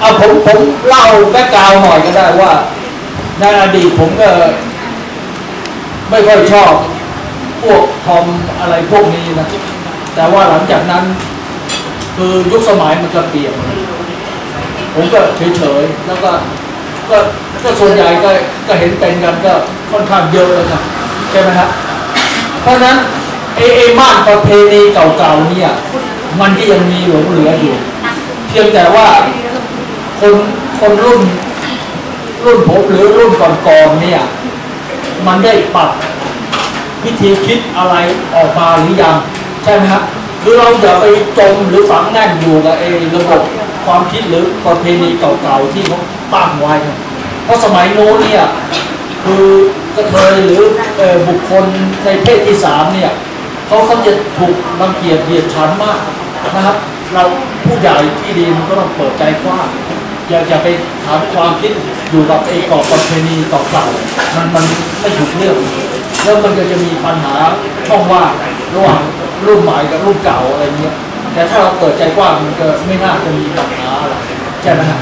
เอาผมผมเล่าแบ็กกาวหน่อยก็ได้ว่าในอดีตผมก็ไม่ค่อยชอบพวกทอมอะไรพวกนี้นะ แต่ว่าหลังจากนั้น คือยุคสมัยมันก็เปลี่ยน ผมก็เฉยๆ แล้วก็ก็ก็ส่วนใหญ่ก็ก็เห็นเป็นกันก็ค่อนข้างเยอะแล้วนะใช่ไหมครับเพราะนั้นเอเอม่านประเพณีเก่าๆเนี่ย มันก็ยังมีหลงเหลืออยู่ เพียงแต่ว่าคนคนรุ่น รุ่นผมหรือรุ่นก่อนๆเนี่ย มันได้ปรับวิธีคิดอะไรออกมาหรือยังใช่ไหมครับหรือเราอย่าไปจมหรือฝังแน่นอยู่กับไอ้ระบบความคิดหรือประเพณีเก่าๆที่เขาตั้งไว้เนี่ยเพราะสมัยโน้นเนี่ยคือกระเทยหรือเอ่อบุคคลในเพศที่สามเนี่ย เขาเขาจะถูกรังเกียจเหยียดฉันมากนะครับ เราผู้ใหญ่ที่ดีมันก็ต้องเปิดใจกว้างอย่าอย่าไปถามความคิดอยู่กับไอ้กรอบประเพณีต่อเก่ามันมันไม่ถูกเรื่องแล้วมันก็จะมีปัญหาช่องว่างระหว่างรุ่นใหม่กับรุ่นเก่าอะไรเงี้ยแต่ถ้าเราเปิดใจกว้างมันก็ไม่น่าจะมีปัญหาอะไรใช่ไหมฮะ